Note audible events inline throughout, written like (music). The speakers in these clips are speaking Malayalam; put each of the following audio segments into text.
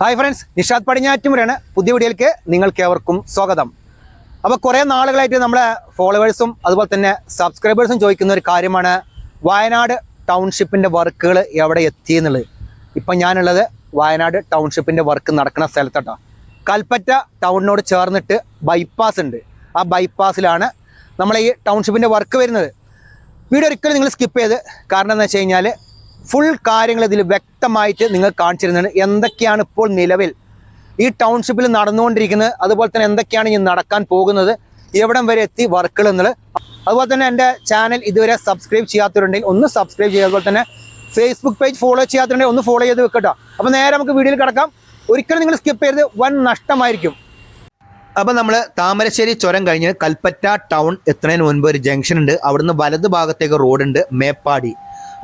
ഹായ് ഫ്രണ്ട്സ് നിഷാദ് പടിഞ്ഞാറ്റുമുരാണ് പുതിയ വീഡിയോയിലേക്ക് നിങ്ങൾക്ക് ഏവർക്കും സ്വാഗതം. അപ്പോൾ കുറേ നാളുകളായിട്ട് നമ്മളെ ഫോളോവേഴ്സും അതുപോലെ തന്നെ സബ്സ്ക്രൈബേഴ്സും ചോദിക്കുന്ന ഒരു കാര്യമാണ് വയനാട് ടൗൺഷിപ്പിന്റെ വർക്കുകൾ എവിടെ എത്തി എന്നുള്ളത്. ഇപ്പം ഞാനുള്ളത് വയനാട് ടൗൺഷിപ്പിന്റെ വർക്ക് നടക്കുന്ന സ്ഥലത്തോട്ടോ. കൽപ്പറ്റ ടൗണിനോട് ചേർന്നിട്ട് ബൈപ്പാസ് ഉണ്ട്. ആ ബൈപ്പാസിലാണ് നമ്മളെ ഈ ടൗൺഷിപ്പിന്റെ വർക്ക് വരുന്നത്. വീഡിയോ ഒരിക്കലും നിങ്ങൾ സ്കിപ്പ് ചെയ്ത് കാരണം എന്താ വെച്ച് കഴിഞ്ഞാൽ ഫുൾ കാര്യങ്ങൾ ഇതിൽ വ്യക്തമായിട്ട് നിങ്ങൾ കാണിച്ചിരുന്നുണ്ട് എന്തൊക്കെയാണ് ഇപ്പോൾ നിലവിൽ? ഈ ടൗൺഷിപ്പിൽ നടന്നുകൊണ്ടിരിക്കുന്നത് അതുപോലെ തന്നെ എന്തൊക്കെയാണ് ഇനി നടക്കാൻ പോകുന്നത് എവിടം വരെ എത്തി വർക്കുകൾ എന്നുള്ളത്. അതുപോലെ തന്നെ എന്റെ ചാനൽ ഇതുവരെ സബ്സ്ക്രൈബ് ചെയ്യാത്തവരുണ്ടെങ്കിൽ ഒന്ന് സബ്സ്ക്രൈബ് ചെയ്യുക. അതുപോലെ തന്നെ ഫേസ്ബുക്ക് പേജ് ഫോളോ ചെയ്യാത്തവരുണ്ടെങ്കിൽ ഒന്ന് ഫോളോ ചെയ്ത് വെക്കട്ടോ. അപ്പോൾ നേരെ നമുക്ക് വീഡിയോയിൽ കിടക്കാം. ഒരിക്കലും നിങ്ങൾ സ്കിപ്പ് ചെയ്ത് വൻ നഷ്ടമായിരിക്കും. അപ്പം നമ്മൾ താമരശ്ശേരി ചുരം കഴിഞ്ഞ് കൽപ്പറ്റ ടൗൺ എത്തുന്നതിന് മുൻപ് ഒരു ജംഗ്ഷൻ ഉണ്ട്. അവിടുന്ന് വലത് ഭാഗത്തേക്ക് റോഡുണ്ട് മേപ്പാടി.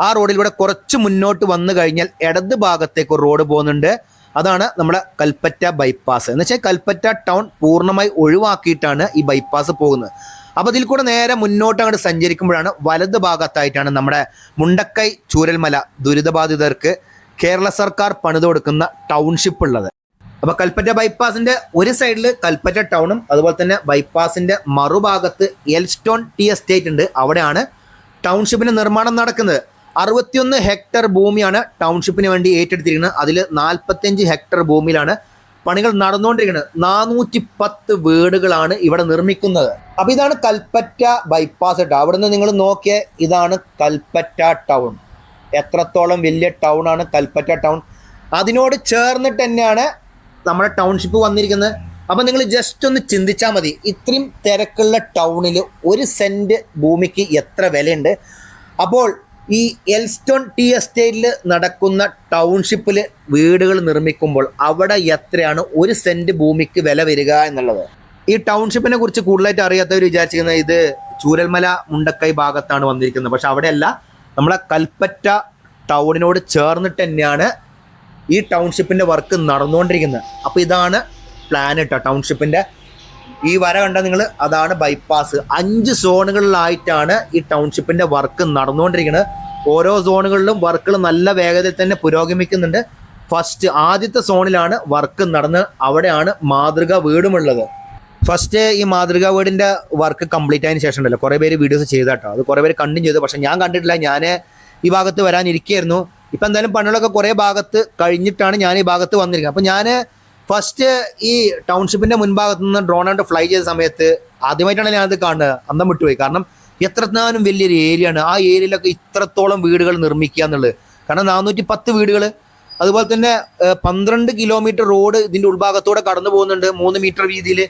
ആ റോഡിലൂടെ കുറച്ച് മുന്നോട്ട് വന്നു കഴിഞ്ഞാൽ ഇടത് ഭാഗത്തേക്ക് ഒരു റോഡ് പോകുന്നുണ്ട്. അതാണ് നമ്മുടെ കൽപ്പറ്റ ബൈപ്പാസ് എന്ന് വെച്ചാൽ കൽപ്പറ്റ ടൗൺ പൂർണമായി ഒഴിവാക്കിയിട്ടാണ് ഈ ബൈപ്പാസ് പോകുന്നത്. അപ്പോൾ ഇതിൽ കൂടെ നേരെ മുന്നോട്ട് അങ്ങോട്ട് സഞ്ചരിക്കുമ്പോഴാണ് വലത് ഭാഗത്തായിട്ടാണ് നമ്മുടെ മുണ്ടക്കൈ ചൂരൽമല ദുരിതബാധിതർക്ക് കേരള സർക്കാർ പണിത് കൊടുക്കുന്ന ടൗൺഷിപ്പ് ഉള്ളത്. അപ്പൊ കൽപ്പറ്റ ബൈപ്പാസിന്റെ ഒരു സൈഡിൽ കൽപ്പറ്റ ടൗണും അതുപോലെ തന്നെ ബൈപ്പാസിന്റെ മറുഭാഗത്ത് എൽസ്റ്റോൺ ടി എസ്റ്റേറ്റ് ഉണ്ട്. അവിടെയാണ് ടൗൺഷിപ്പിന്റെ നിർമ്മാണം നടക്കുന്നത്. അറുപത്തിയൊന്ന് ഹെക്ടർ ഭൂമിയാണ് ടൗൺഷിപ്പിന് വേണ്ടി ഏറ്റെടുത്തിരിക്കുന്നത്. അതിൽ നാൽപ്പത്തിയഞ്ച് ഹെക്ടർ ഭൂമിയിലാണ് പണികൾ നടന്നുകൊണ്ടിരിക്കുന്നത്. നാനൂറ്റി പത്ത് വീടുകളാണ് ഇവിടെ നിർമ്മിക്കുന്നത്. അപ്പൊ ഇതാണ് കൽപ്പറ്റ ബൈപ്പാസ് കേട്ടോ നിന്ന് നിങ്ങൾ നോക്കിയ ഇതാണ് കൽപ്പറ്റ ടൗൺ എത്രത്തോളം വലിയ ടൗൺ ആണ് കൽപ്പറ്റ ടൗൺ അതിനോട് ചേർന്നിട്ട് തന്നെയാണ് നമ്മുടെ ടൗൺഷിപ്പ് വന്നിരിക്കുന്നത്. അപ്പം നിങ്ങൾ ജസ്റ്റ് ഒന്ന് ചിന്തിച്ചാൽ മതി. ഇത്രയും തിരക്കുള്ള ടൗണിൽ ഒരു സെന്റ് ഭൂമിക്ക് എത്ര വിലയുണ്ട്? അപ്പോൾ ഈ എൽസ്റ്റോൺ ടി എസ്റ്റേറ്റിൽ നടക്കുന്ന ടൗൺഷിപ്പിൽ വീടുകൾ നിർമ്മിക്കുമ്പോൾ അവിടെ എത്രയാണ് ഒരു സെന്റ് ഭൂമിക്ക് വില വരിക എന്നുള്ളത്? ഈ ടൗൺഷിപ്പിനെ കുറിച്ച് കൂടുതലായിട്ട് അറിയാത്തവർ വിചാരിച്ചിരിക്കുന്ന ഇത് ചൂരൽമല മുണ്ടക്കൈ ഭാഗത്താണ് വന്നിരിക്കുന്നത്. പക്ഷെ അവിടെയല്ല നമ്മളെ കൽപ്പറ്റ ടൗണിനോട് ചേർന്നിട്ട് തന്നെയാണ് ഈ ടൗൺഷിപ്പിന്റെ വർക്ക് നടന്നുകൊണ്ടിരിക്കുന്നത്. അപ്പോൾ ഇതാണ് പ്ലാൻ കേട്ടോ ടൗൺഷിപ്പിന്റെ ഈ വര കണ്ട നിങ്ങൾ അതാണ് ബൈപ്പാസ് അഞ്ച് സോണുകളിലായിട്ടാണ് ഈ ടൗൺഷിപ്പിന്റെ വർക്ക് നടന്നുകൊണ്ടിരിക്കുന്നത് ഓരോ സോണുകളിലും വർക്കുകൾ നല്ല വേഗതയിൽ തന്നെ പുരോഗമിക്കുന്നുണ്ട്. ഫസ്റ്റ് ആദ്യത്തെ സോണിലാണ് വർക്ക് നടന്ന് അവിടെയാണ് മാതൃക വീടുമുള്ളത്. ഫസ്റ്റ് ഈ മാതൃകാ വീടിന്റെ വർക്ക് കംപ്ലീറ്റ് ആയതിനു ശേഷം ഉണ്ടല്ലോ. കുറേ പേര് വീഡിയോസ് ചെയ്താട്ടോ. അത് കുറേ പേര് കണ്ടും ചെയ്തു. പക്ഷെ ഞാൻ കണ്ടിട്ടില്ല. ഞാൻ ഈ ഭാഗത്ത് വരാനിരിക്കുകയായിരുന്നു ഇപ്പം എന്തായാലും പണികളൊക്കെ കുറേ ഭാഗത്ത് കഴിഞ്ഞിട്ടാണ് ഞാൻ ഈ ഭാഗത്ത് വന്നിരിക്കുന്നത്. അപ്പം ഞാൻ ഫസ്റ്റ് ഈ ടൗൺഷിപ്പിന്റെ മുൻഭാഗത്ത് നിന്ന് ഡ്രോൺ ആയിട്ട് ഫ്ലൈ ചെയ്ത സമയത്ത് ആദ്യമായിട്ടാണ് ഞാനത് കാണുന്നത്. അന്തം വിട്ടുപോയി. കാരണം എത്രത്തിനാലും വലിയൊരു ഏരിയ ആണ്. ആ ഏരിയയിലൊക്കെ ഇത്രത്തോളം വീടുകൾ നിർമ്മിക്കുക എന്നുള്ളത്. കാരണം നാനൂറ്റി പത്ത് വീടുകൾ അതുപോലെ തന്നെ പന്ത്രണ്ട് കിലോമീറ്റർ റോഡ് ഇതിന്റെ ഉൾഭാഗത്തൂടെ കടന്നു പോകുന്നുണ്ട്. മൂന്ന് മീറ്റർ വീതിയിൽ.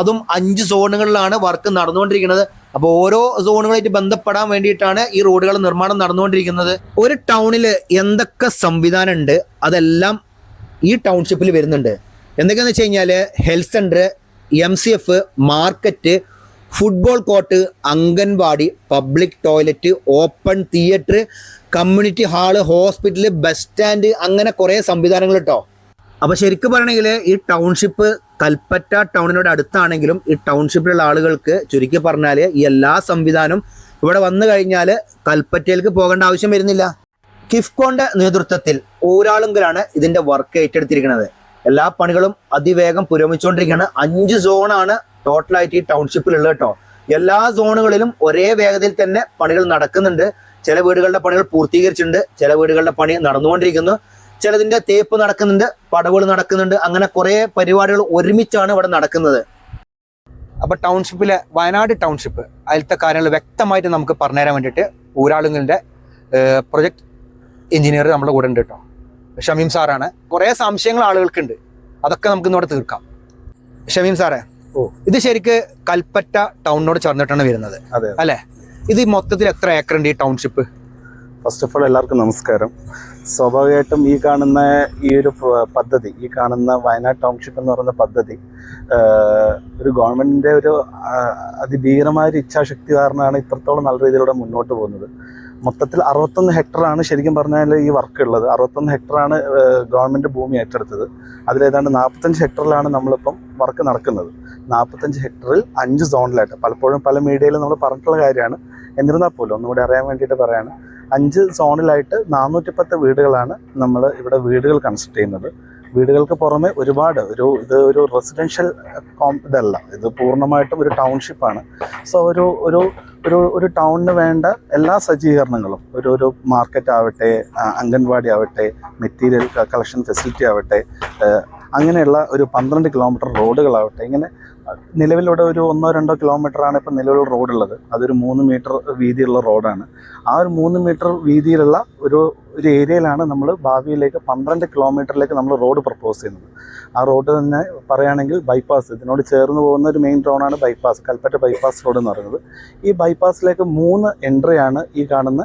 അതും അഞ്ച് സോണുകളിലാണ് വർക്ക് നടന്നുകൊണ്ടിരിക്കുന്നത്. അപ്പോൾ ഓരോ സോണുകളായിട്ട് ബന്ധപ്പെടാൻ വേണ്ടിയിട്ടാണ് ഈ റോഡുകൾ നിർമ്മാണം നടന്നുകൊണ്ടിരിക്കുന്നത്. ഒരു ടൗണിൽ എന്തൊക്കെ സംവിധാനം ഉണ്ട്? അതെല്ലാം ഈ ടൗൺഷിപ്പിൽ വരുന്നുണ്ട്. എന്തൊക്കെയാന്ന് വെച്ച് കഴിഞ്ഞാൽ health centre M C F market football court anganwadi public toilet open theatre community hall hospital bus stand അങ്ങനെ കുറേ സംവിധാനങ്ങൾ കേട്ടോ അപ്പോൾ ശരിക്കും പറയണമെങ്കിൽ ഈ ടൗൺഷിപ്പ് കൽപ്പറ്റ ടൗണിനോട് അടുത്താണെങ്കിലും ഈ ടൗൺഷിപ്പിലുള്ള ആളുകൾക്ക് ചുരുക്കി പറഞ്ഞാൽ ഈ എല്ലാ സംവിധാനവും ഇവിടെ വന്നു കഴിഞ്ഞാൽ കൽപ്പറ്റയിലേക്ക് പോകേണ്ട ആവശ്യം വരുന്നില്ല. കിഫ്കോന്റെ നേതൃത്വത്തിൽ ഊരാളുങ്കലാണ് ഇതിന്റെ വർക്ക് ഏറ്റെടുത്തിരിക്കുന്നത്. എല്ലാ പണികളും അതിവേഗം പുരോഗമിച്ചുകൊണ്ടിരിക്കുകയാണ്. അഞ്ച് സോണാണ് ടോട്ടലായിട്ട് ഈ ടൗൺഷിപ്പിലുള്ളത് കേട്ടോ. എല്ലാ സോണുകളിലും ഒരേ വേഗതയിൽ തന്നെ പണികൾ നടക്കുന്നുണ്ട്. ചില വീടുകളുടെ പണികൾ പൂർത്തീകരിച്ചിട്ടുണ്ട്. ചില വീടുകളുടെ പണി നടന്നുകൊണ്ടിരിക്കുന്നു. ചിലതിന്റെ തേപ്പ് നടക്കുന്നുണ്ട് പടവുകൾ നടക്കുന്നുണ്ട്. അങ്ങനെ കുറേ പരിപാടികൾ ഒരുമിച്ചാണ് ഇവിടെ നടക്കുന്നത്. അപ്പൊ ടൗൺഷിപ്പിലെ വയനാട് ടൗൺഷിപ്പ് അതിലത്തെ കാര്യങ്ങൾ വ്യക്തമായിട്ട് നമുക്ക് പറഞ്ഞുതരാൻ വേണ്ടിയിട്ട് ഊരാളുങ്ങളുടെ പ്രൊജക്ട് എഞ്ചിനീയർ നമ്മുടെ കൂടെ ഉണ്ട് കേട്ടോ. ഷമീം സാറാണ്. കുറേ സംശയങ്ങൾ ആളുകൾക്കുണ്ട്. അതൊക്കെ നമുക്ക് ഇന്നോടെ തീർക്കാം. ഷമീം സാറേ ഓ. ഇത് ശരിക്ക് കൽപ്പറ്റ ടൗണിനോട് ചേർന്നിട്ടാണ് വരുന്നത്. അല്ലേ? ഇത് മൊത്തത്തിൽ എത്ര ഏക്കർ ഉണ്ട് ഈ ടൗൺഷിപ്പ്? ഫസ്റ്റ് ഓഫ് ഓൾ എല്ലാവർക്കും നമസ്കാരം. സ്വാഭാവികമായിട്ടും ഈ കാണുന്ന ഈ ഒരു പദ്ധതി ഈ കാണുന്ന വയനാട് ടൗൺഷിപ്പ് എന്ന് പറയുന്ന പദ്ധതി ഒരു ഗവൺമെന്റിന്റെ ഒരു അതിഭീകരമായ ഒരു ഇച്ഛാശക്തി കാരണമാണ് ഇത്രത്തോളം നല്ല രീതിയിലൂടെ മുന്നോട്ട് പോകുന്നത്. മൊത്തത്തിൽ അറുപത്തൊന്ന് ഹെക്ടറാണ് ശരിക്കും പറഞ്ഞാൽ ഈ വർക്ക് ഉള്ളത്. അറുപത്തൊന്ന് ഹെക്ടറാണ് ഗവൺമെന്റ് ഭൂമി ഏറ്റെടുത്തത്. അതിലേതാണ്ട് നാൽപ്പത്തഞ്ച് ഹെക്ടറിലാണ് നമ്മളിപ്പം വർക്ക് നടക്കുന്നത്. നാൽപ്പത്തഞ്ച് ഹെക്ടറിൽ അഞ്ച് സോണിലായിട്ട് പലപ്പോഴും പല മീഡിയയിലും നമ്മൾ പറഞ്ഞിട്ടുള്ള കാര്യമാണ്. എന്നിരുന്നാൽ പോലും ഒന്നുകൂടി അറിയാൻ വേണ്ടിയിട്ട് പറയാണ്. അഞ്ച് സോണിലായിട്ട് നാനൂറ്റി പത്ത് വീടുകളാണ് നമ്മൾ ഇവിടെ വീടുകൾ കൺസ്ട്രക്ട് ചെയ്യുന്നത്. വീടുകൾക്ക് പുറമെ ഒരുപാട് ഒരു ഇത് ഒരു റെസിഡൻഷ്യൽ ഇതല്ല. ഇത് പൂർണമായിട്ടും ഒരു ടൗൺഷിപ്പാണ് സോ ഒരു ഒരു ഒരു ഒരു ടൗണിന് വേണ്ട എല്ലാ സജ്ജീകരണങ്ങളും ഒരു ഒരു മാർക്കറ്റ് ആവട്ടെ അംഗൻവാടി ആവട്ടെ മെറ്റീരിയൽ കളക്ഷൻ ഫെസിലിറ്റി ആവട്ടെ അങ്ങനെയുള്ള ഒരു പന്ത്രണ്ട് കിലോമീറ്റർ റോഡുകളാവട്ടെ ഇങ്ങനെ നിലവിലൂടെ ഒരു ഒന്നോ രണ്ടോ കിലോമീറ്ററാണ് ഇപ്പം നിലവിലുള്ള റോഡുള്ളത്. അതൊരു മൂന്ന് മീറ്റർ വീതിയുള്ള റോഡാണ്. ആ ഒരു മൂന്ന് മീറ്റർ വീതിയിലുള്ള ഒരു ഒരു ഏരിയയിലാണ് നമ്മൾ ഭാവിയിലേക്ക് പന്ത്രണ്ട് കിലോമീറ്ററിലേക്ക് നമ്മൾ റോഡ് പ്രപ്പോസ് ചെയ്യുന്നത്. ആ റോഡ് തന്നെ പറയുകയാണെങ്കിൽ ബൈപ്പാസ് ഇതിനോട് ചേർന്ന് പോകുന്ന ഒരു മെയിൻ റോഡാണ് ബൈപ്പാസ് കൽപ്പറ്റ ബൈപ്പാസ് റോഡ് എന്ന് പറയുന്നത്. ഈ ബൈപ്പാസിലേക്ക് മൂന്ന് എൻട്രിയാണ് ഈ കാണുന്ന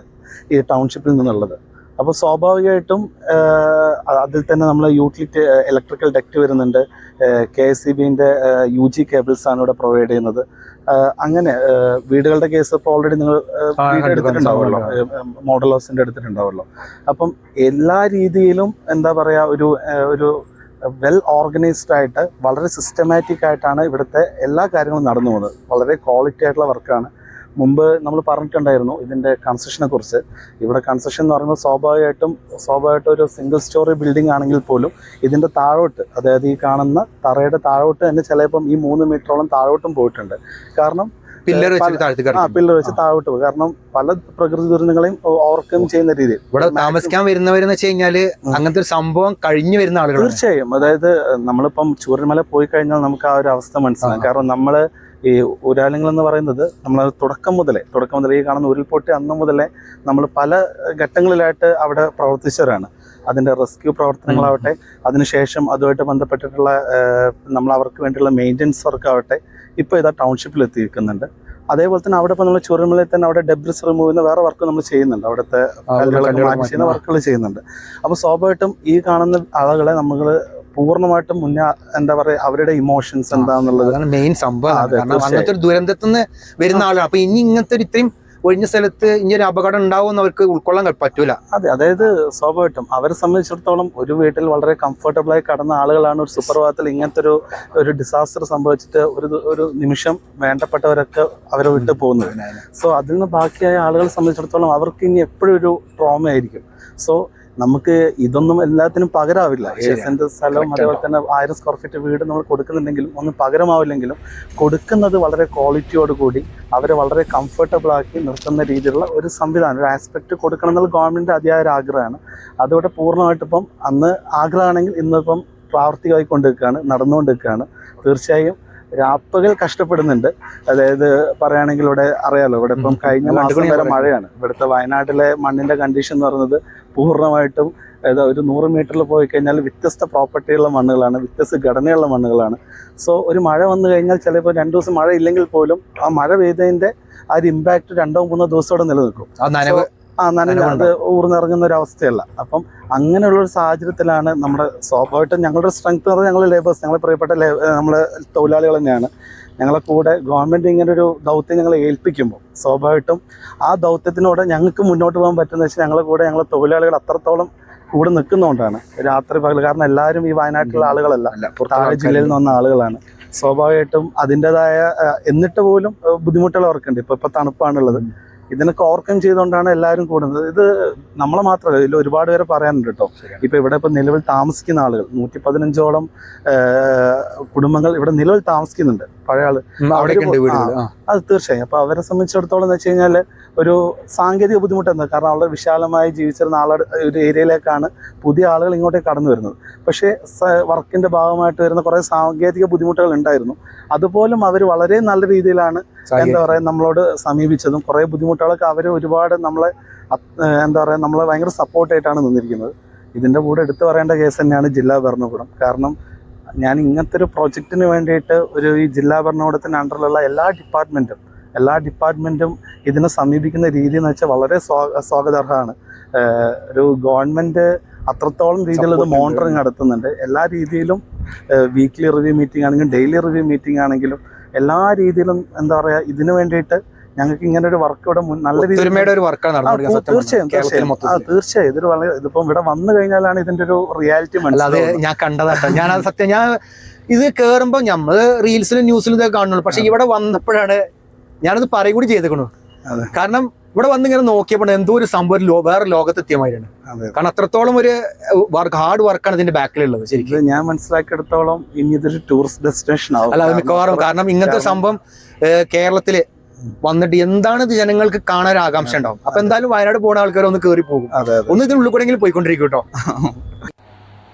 ഈ ടൗൺഷിപ്പിൽ നിന്നുള്ളത്. അപ്പോൾ സ്വാഭാവികമായിട്ടും അതിൽ തന്നെ നമ്മൾ യൂട്ടിലിറ്റി ഇലക്ട്രിക്കൽ ഡെക്ട് വരുന്നുണ്ട്. കെ എസ് സി ബിന്റെ യു ജി കേബിൾസ് ആണ് ഇവിടെ പ്രൊവൈഡ് ചെയ്യുന്നത്. അങ്ങനെ വീടുകളുടെ കേസ് ഇപ്പോൾ ഓൾറെഡി നിങ്ങൾ വീട് എടുത്തിട്ടുണ്ടാവുമല്ലോ. മോഡൽ ഹൗസിന്റെ എടുത്തിട്ടുണ്ടാവുമല്ലോ. അപ്പം എല്ലാ രീതിയിലും എന്താ പറയുക ഒരു ഒരു വെൽ ഓർഗനൈസ്ഡ് ആയിട്ട് വളരെ സിസ്റ്റമാറ്റിക് ആയിട്ടാണ് ഇവിടുത്തെ എല്ലാ കാര്യങ്ങളും നടന്നു പോകുന്നത്. വളരെ ക്വാളിറ്റി ആയിട്ടുള്ള വർക്കാണ് മുമ്പ് നമ്മൾ പറഞ്ഞിട്ടുണ്ടായിരുന്നു ഇതിന്റെ കൺസ്ട്രക്ഷനെ കുറിച്ച്. ഇവിടെ കൺസ്ട്രക്ഷൻ എന്ന് പറയുമ്പോൾ സ്വാഭാവികമായിട്ടും സ്വാഭാവികമായിട്ടും ഒരു സിംഗിൾ സ്റ്റോറി ബിൽഡിംഗ് ആണെങ്കിൽ പോലും ഇതിന്റെ താഴോട്ട് അതായത് ഈ കാണുന്ന തറയുടെ താഴോട്ട് തന്നെ ചിലപ്പം ഈ മൂന്ന് മീറ്ററോളം താഴോട്ടും പോയിട്ടുണ്ട്. കാരണം പില്ലർ ആ പില്ലർ വെച്ച് താഴോട്ട് പോകും കാരണം പല പ്രകൃതി ദുരന്തങ്ങളെയും ഓവർകം ചെയ്യുന്ന രീതി ഇവിടെ താമസിക്കാൻ വരുന്നവരെന്ന് വെച്ച് കഴിഞ്ഞാൽ അങ്ങനത്തെ ഒരു സംഭവം കഴിഞ്ഞു വരുന്ന ആളുകൾ തീർച്ചയായും. അതായത് നമ്മളിപ്പം ചൂരന്മല പോയി കഴിഞ്ഞാൽ നമുക്ക് ആ ഒരു അവസ്ഥ മനസ്സിലാകും. കാരണം നമ്മൾ ഈ ഉരാലങ്ങൾ എന്ന് പറയുന്നത് നമ്മൾ തുടക്കം മുതലേ തുടക്കം മുതലേ ഈ കാണുന്ന ഉരുൾപൊട്ടി അന്ന് മുതലേ നമ്മൾ പല ഘട്ടങ്ങളിലായിട്ട് അവിടെ പ്രവർത്തിച്ചവരാണ്. അതിന്റെ റെസ്ക്യൂ പ്രവർത്തനങ്ങളാവട്ടെ അതിനുശേഷം അതുമായിട്ട് ബന്ധപ്പെട്ടിട്ടുള്ള നമ്മൾ അവർക്ക് വേണ്ടിയുള്ള മെയിന്റനൻസ് വർക്കാവട്ടെ ഇപ്പോൾ ഇതാ ടൗൺഷിപ്പിൽ എത്തിയിരിക്കുന്നുണ്ട്. അതേപോലെ തന്നെ അവിടെ ഇപ്പോൾ നമ്മൾ ചുരുമലയിൽ തന്നെ അവിടെ ഡെബ്രിസ് റിമൂവ് ചെയ്യുന്ന വേറെ വർക്ക് നമ്മൾ ചെയ്യുന്നുണ്ട്. അവിടുത്തെ ചെയ്യുന്ന വർക്കുകൾ ചെയ്യുന്നുണ്ട്. അപ്പോൾ സ്വാഭാവികമായിട്ടും ഈ കാണുന്ന ആളുകളെ നമ്മൾ പൂർണമായിട്ടും മുന്നേ എന്താ പറയുക അവരുടെ ഇമോഷൻസ് എന്താന്നുള്ളത് മെയിൻ സംഭവം. അങ്ങനത്തെ ഒരു ദുരന്തത്തിൽ നിന്ന് വരുന്ന ആളാണ് അപ്പൊ ഇനി ഇങ്ങനത്തെ ഒരു ഇത്രയും ഒഴിഞ്ഞ സ്ഥലത്ത് ഇനി ഒരു അപകടം ഉണ്ടാവും അവർക്ക് ഉൾക്കൊള്ളാൻ പറ്റൂല. അതെ അതായത് സ്വാഭാവികമായിട്ടും അവരെ സംബന്ധിച്ചിടത്തോളം ഒരു വീട്ടിൽ വളരെ കംഫർട്ടബിൾ ആയി കടന്ന ആളുകളാണ് ഒരു സുപ്രഭാതത്തിൽ ഇങ്ങനത്തെ ഒരു ഒരു ഡിസാസ്റ്റർ സംഭവിച്ചിട്ട് ഒരു ഒരു നിമിഷം വേണ്ടപ്പെട്ടവരൊക്കെ അവരെ വിട്ടു പോകുന്നത്. സോ അതിൽ നിന്ന് ബാക്കിയായ ആളുകളെ സംബന്ധിച്ചിടത്തോളം അവർക്ക് ഇനി എപ്പോഴും ഒരു ട്രോമ ആയിരിക്കും. സോ നമുക്ക് ഇതൊന്നും എല്ലാത്തിനും പകരാവില്ല. ഏഴ് സ്ഥലം സെന്റ് അതേപോലെ തന്നെ ആയിരം സ്ക്വയർ ഫീറ്റ് വീട് നമ്മൾ കൊടുക്കുന്നുണ്ടെങ്കിലും ഒന്നും പകരമാവില്ലെങ്കിലും കൊടുക്കുന്നത് വളരെ ക്വാളിറ്റിയോട് കൂടി അവരെ വളരെ കംഫർട്ടബിൾ ആക്കി നിർത്തുന്ന രീതിയിലുള്ള ഒരു സംവിധാനം ഒരു ആസ്പെക്ട് കൊടുക്കണം എന്നുള്ള ഗവൺമെന്റ് അതിയായ ഒരു ആഗ്രഹമാണ്. അതോടെ പൂർണമായിട്ട് ഇപ്പം അന്ന് ആഗ്രഹമാണെങ്കിൽ ഇന്നിപ്പം പ്രാവർത്തികമായി കൊണ്ടിരിക്കുകയാണ് നടന്നുകൊണ്ടിരിക്കുകയാണ്. തീർച്ചയായും രാപ്പകൽ കഷ്ടപ്പെടുന്നുണ്ട്. അതായത് പറയുകയാണെങ്കിൽ ഇവിടെ അറിയാലോ ഇവിടെ ഇപ്പം. കഴിഞ്ഞ മാസം വരെ മഴയാണ്. ഇവിടുത്തെ വയനാട്ടിലെ മണ്ണിന്റെ കണ്ടീഷൻ എന്ന് പറയുന്നത് പൂർണമായിട്ടും അതായത് ഒരു നൂറ് മീറ്ററിൽ പോയി കഴിഞ്ഞാൽ വ്യത്യസ്ത പ്രോപ്പർട്ടിയുള്ള മണ്ണുകളാണ് വ്യത്യസ്ത ഘടനയുള്ള മണ്ണുകളാണ്. സോ ഒരു മഴ വന്നു കഴിഞ്ഞാൽ ചിലപ്പോൾ രണ്ട് ദിവസം മഴ ഇല്ലെങ്കിൽ പോലും ആ മഴ പെയ്തതിന്റെ ആ ഒരു ഇമ്പാക്ട് രണ്ടോ മൂന്നോ ദിവസത്തോടെ നിലനിൽക്കും. ആ നനവ് ആ നനഞ്ഞ അത് ഊർന്നിറങ്ങുന്ന ഒരു അവസ്ഥയല്ല. അപ്പം അങ്ങനെയുള്ള ഒരു സാഹചര്യത്തിലാണ് നമ്മുടെ സ്വാഭാവികമായിട്ടും ഞങ്ങളുടെ സ്ട്രെങ്ത് എന്ന് പറഞ്ഞാൽ ഞങ്ങൾ ലേബേഴ്സ് ഞങ്ങളെ പ്രിയപ്പെട്ട നമ്മളെ തൊഴിലാളികൾ തന്നെയാണ്. ഞങ്ങളെ കൂടെ ഗവൺമെന്റ് ഇങ്ങനെ ഒരു ദൗത്യം ഞങ്ങളെ ഏൽപ്പിക്കുമ്പോൾ സ്വാഭാവികമായിട്ടും ആ ദൗത്യത്തിനോട് ഞങ്ങൾക്ക് മുന്നോട്ട് പോകാൻ പറ്റുന്ന വെച്ചാൽ ഞങ്ങളെ കൂടെ ഞങ്ങളെ തൊഴിലാളികൾ അത്രത്തോളം കൂടെ നിൽക്കുന്നതുകൊണ്ടാണ് രാത്രി പകൽ കാരണം എല്ലാവരും ഈ വയനാട്ടിലുള്ള ആളുകളല്ല. താഴെ ജില്ലയിൽ നിന്ന് വന്ന ആളുകളാണ്. സ്വാഭാവികമായിട്ടും അതിന്റെതായ എന്നിട്ട് പോലും അവർക്കുണ്ട്. ഇപ്പോൾ ഇപ്പോൾ തണുപ്പാണുള്ളത്. ഇതിനൊക്കെ ഓവർകം ചെയ്തുകൊണ്ടാണ് എല്ലാവരും കൂടുന്നത്. ഇത് നമ്മളെ മാത്രമല്ല ഇതിൽ ഒരുപാട് പേരെ പറയാനുണ്ട് കേട്ടോ ഇപ്പോൾ ഇവിടെ ഇപ്പം നിലവിൽ താമസിക്കുന്ന ആളുകൾ നൂറ്റി പതിനഞ്ചോളം കുടുംബങ്ങൾ ഇവിടെ നിലവിൽ താമസിക്കുന്നുണ്ട്. പഴയ ആൾ. അത് തീർച്ചയായും. അപ്പോൾ അവരെ സംബന്ധിച്ചിടത്തോളം എന്ന് വെച്ച് കഴിഞ്ഞാൽ ഒരു സാങ്കേതിക ബുദ്ധിമുട്ട് എന്താ? കാരണം വളരെ വിശാലമായി ജീവിച്ചിരുന്ന ആളുടെ ഒരു ഏരിയയിലേക്കാണ് പുതിയ ആളുകൾ ഇങ്ങോട്ടേക്ക് കടന്നു വരുന്നത്. പക്ഷേ വർക്കിന്റെ ഭാഗമായിട്ട് വരുന്ന കുറേ സാങ്കേതിക ബുദ്ധിമുട്ടുകൾ ഉണ്ടായിരുന്നു. അതുപോലും അവർ വളരെ നല്ല രീതിയിലാണ് എന്താ പറയുക നമ്മളോട് സമീപിച്ചതും കുറേ ബുദ്ധിമുട്ടുകളൊക്കെ അവർ ഒരുപാട് നമ്മളെ എന്താ പറയുക നമ്മളെ ഭയങ്കര സപ്പോർട്ടായിട്ടാണ് നിന്നിരിക്കുന്നത്. ഇതിന്റെ കൂടെ എടുത്തു പറയേണ്ട കേസ് തന്നെയാണ് ജില്ലാ ഭരണകൂടം. കാരണം ഞാൻ ഇങ്ങനത്തെ ഒരു പ്രോജക്റ്റിന് വേണ്ടിയിട്ട് ഒരു ഈ ജില്ലാ ഭരണകൂടത്തിന്റെ അണ്ടറിലുള്ള എല്ലാ ഡിപ്പാർട്ട്മെന്റും എല്ലാ ഡിപ്പാർട്ട്മെന്റും ഇതിനെ സമീപിക്കുന്ന രീതി എന്ന് വെച്ചാൽ വളരെ സ്വാ സ്വാഗതാർഹമാണ്. ഒരു ഗവൺമെന്റ് അത്രത്തോളം രീതിയിൽ ഇത് മോണിറ്ററിങ് നടത്തുന്നുണ്ട്. എല്ലാ രീതിയിലും വീക്ക്ലി റിവ്യൂ മീറ്റിംഗ് ആണെങ്കിലും ഡെയിലി റിവ്യൂ മീറ്റിംഗ് ആണെങ്കിലും എല്ലാ രീതിയിലും എന്താ പറയാ ഇതിനു വേണ്ടിയിട്ട് ഞങ്ങൾക്ക് ഇങ്ങനെ ഒരു വർക്ക് ഇവിടെ നല്ല രീതിയിൽ ഒരു വർക്കാണ് തീർച്ചയായും തീർച്ചയായും. തീർച്ചയായും. ഇതൊരു വളരെ ഇതിപ്പം ഇവിടെ വന്നു കഴിഞ്ഞാലാണ് ഇതിന്റെ ഒരു റിയാലിറ്റി മനസ്സിലായത് ഞാൻ കണ്ടതാട്ടോ ഞാൻ സത്യം ഞാൻ ഇത് കേറുമ്പോ നമ്മൾ റീൽസിലും ന്യൂസിലും ഇതൊക്കെ കാണുന്നുള്ളൂ. പക്ഷെ ഇവിടെ വന്നപ്പോഴാണ് ഞാനത് പറയും കൂടി ചെയ്തേക്കണു. കാരണം ഇവിടെ വന്ന് ഇങ്ങനെ നോക്കിയപ്പോൾ എന്തോ ഒരു സംഭവം ലോ- വേറെ ലോകത്തെത്തിയമാതിരിയാണ് അതെ. കാരണം അത്രത്തോളം ഒരു വർക്ക് ഹാർഡ് വർക്കാണ് ഇതിന്റെ ബാക്കിലുള്ളത് ശരിക്കും. ഞാൻ മനസ്സിലാക്കിയെടുത്തോളം ഇനി ഇതൊരു ടൂറിസ്റ്റ് ഡെസ്റ്റിനേഷൻ ആവും. അല്ല മിക്കവാറും കാരണം ഇങ്ങനത്തെ സംഭവം കേരളത്തിൽ വന്നിട്ട് എന്താണ് ഇത് ജനങ്ങൾക്ക് കാണാൻ ഒരു ആകാംക്ഷ ഉണ്ടാവും? അപ്പൊ എന്തായാലും വയനാട് പോകുന്ന ആൾക്കാർ ഒന്ന് കയറി പോകും. ഒന്ന് ഇതിനുള്ളിൽ കൂടെങ്കിലും പോയിക്കൊണ്ടിരിക്കും കേട്ടോ.